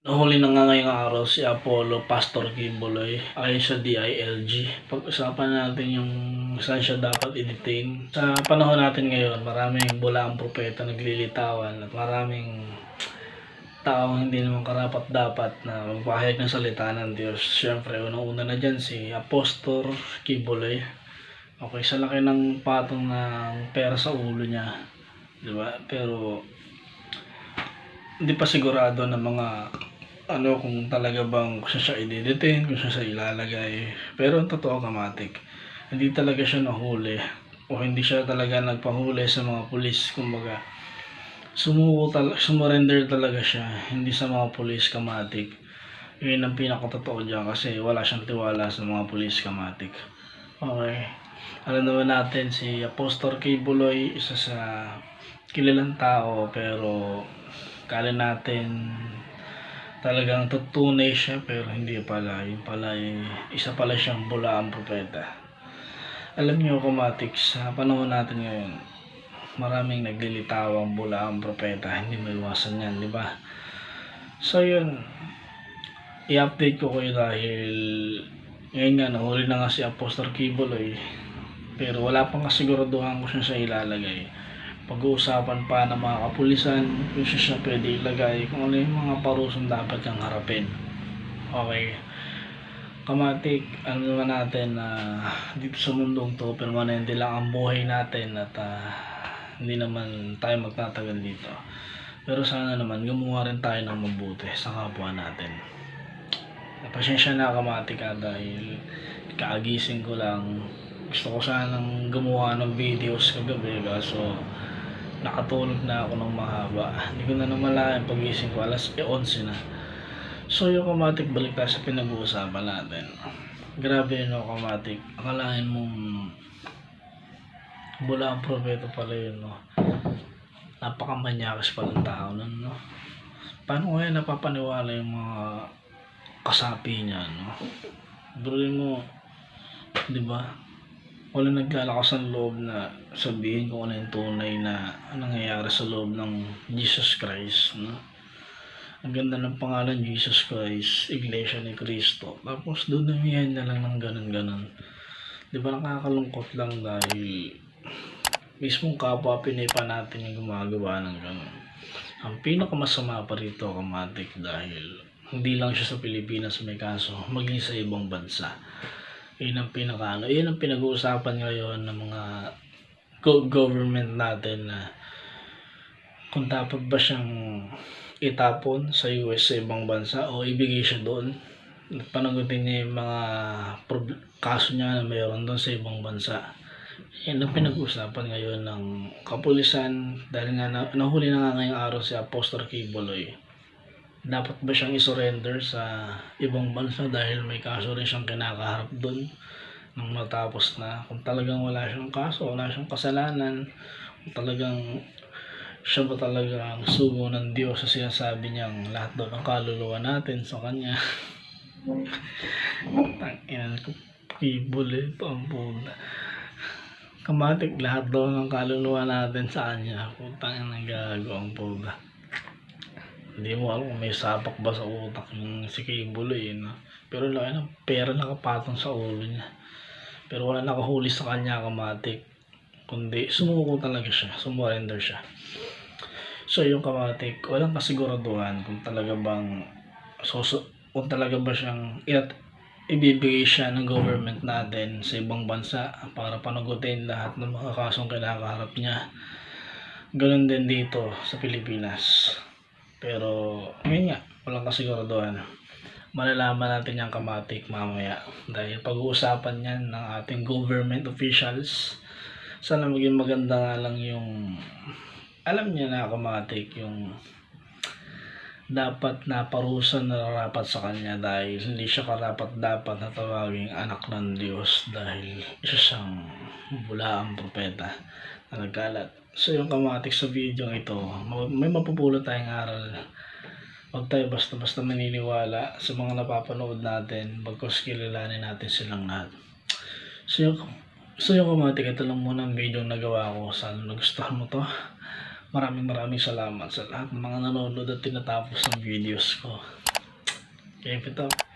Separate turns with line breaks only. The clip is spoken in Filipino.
Nahuli na nga ngayong araw si Apollo Pastor Kibuloy ayon sa DILG. Pag-usapan natin yung saan siya dapat i-detain. Sa panahon natin ngayon, maraming bulaang propeta naglilitawan at maraming taong hindi naman karapat dapat na magpahayag ng salita ng Diyos. Siyempre, unang-una na dyan si Apostol Kibuloy. Okay, sa laki ng patong ng pera sa ulo niya. Di ba? Pero hindi pa sigurado ng mga ano kung talaga bang kung siya i-detain, kung siya ilalagay. Pero ang totoo kamatik, hindi talaga siya nahuli o hindi siya talaga nagpahuli sa mga pulis. Kumbaga, sumuko tal sumurrender talaga siya, hindi sa mga pulis kamatik. Yun ang pinakatotoo dyan kasi wala siyang tiwala sa mga pulis kamatik. Okay. Alam naman natin si Apostol K. Buloy, isa sa kilalang tao pero kala natin talagang tutunay siya pero hindi pala. Yung pala ay isa pala siyang bulaang propeta. Alam niyo kumatik sa panahon natin ngayon, maraming naglilitawang bulaang propeta. Hindi maiwasan yan, di ba? So yun, i-update ko kayo dahil ngayon nga nahuli na nga si Apostol Kibuloy pero wala pang kasiguraduhan kung siya siya ilalagay pag-uusapan pa ng mga kapulisan kung siya siya pwede ilagay kung ano yung mga parusong dapat niyang harapin. Okay. Kamatik ano naman natin na dito sa mundong to permanente lang ang buhay natin at ah, hindi naman tayo magtatagal dito. Pero sana naman gumawa rin tayo ng mabuti sa kapwa natin. Pasensya na kamatik ka dahil kaagising ko lang. Gusto ko sanang gumawa ng videos kagabi kaso nakatulog na ako ng mahaba. Hindi ko na namalayan pagising ko alas 11 na. So yung kamatik balik tayo sa pinag-uusapan natin. Grabe no kamatik. Akalain mong bula ang probeto pala yun no. Napakamanyakas palang tao nun no. Paano kaya napapaniwala yung mga kasapi niya, no? Bro mo, di ba? Wala naglalakas ang loob na sabihin kung ano yung tunay na nangyayari sa loob ng Jesus Christ, no? Ang ganda ng pangalan Jesus Christ, Iglesia ni Cristo. Tapos dudumihan na lang ng ganun-ganun. Di ba nakakalungkot lang dahil mismong kapwa Pinay pa natin yung gumagawa ng ganun. Ang pinakamasama pa rito, kamatik, dahil hindi lang siya sa Pilipinas may kaso, maging sa ibang bansa. Yun ang pinaka ano, yun ang pinag-uusapan ngayon ng mga go- government natin na kung dapat ba siyang itapon sa US sa ibang bansa o ibigay siya doon. Panagutin niya yung mga kaso niya na mayroon doon sa ibang bansa. Yan ang pinag-uusapan ngayon ng kapulisan dahil nga na, nahuli na nga ngayong araw si Apostol Kibuloy dapat ba siyang isurrender sa ibang bansa dahil may kaso rin siyang kinakaharap doon nang matapos na? Kung talagang wala siyang kaso, wala siyang kasalanan kung talagang siya ba talaga ang sugo ng Diyos sa sinasabi niyang lahat daw ng kaluluwa natin sa Kanya? Tanginan ko pibol eh pampuna kamatik lahat daw ng kaluluwa natin sa Kanya. Putang ina gago ang puga hindi mo alam may sapak ba sa utak yung si Kibuloy, no? Pero laki ng pera nakapatong sa ulo niya. Pero wala nakahuli sa kanya kamatik. Kundi sumuko talaga siya, sumurrender siya. So yung kamatik, walang kasiguraduhan kung talaga bang so, so kung talaga ba siyang iat, ibibigay siya ng government natin sa ibang bansa para panagutin lahat ng mga kasong kinakaharap niya. Ganon din dito sa Pilipinas. Pero, ngayon nga, walang kasiguraduhan. Malalaman natin yung kamatik mamaya. Dahil pag-uusapan yan ng ating government officials. Sana maging maganda nga lang yung, alam niya na kamatik, yung dapat na parusa na rapat sa kanya dahil hindi siya karapat dapat na tawaging anak ng Diyos dahil isa siyang bulaang propeta na nagkalat. So yung kamatik sa video ito, ma- may mapupulot tayong aral. Huwag tayo basta-basta maniniwala sa mga napapanood natin bagkos kilalanin natin silang lahat. So yung, so yung kamatik, ito lang muna ang video na nagawa ko. Sana nagustuhan mo to. Maraming maraming salamat sa lahat ng mga nanonood at tinatapos ng videos ko. Keep it up.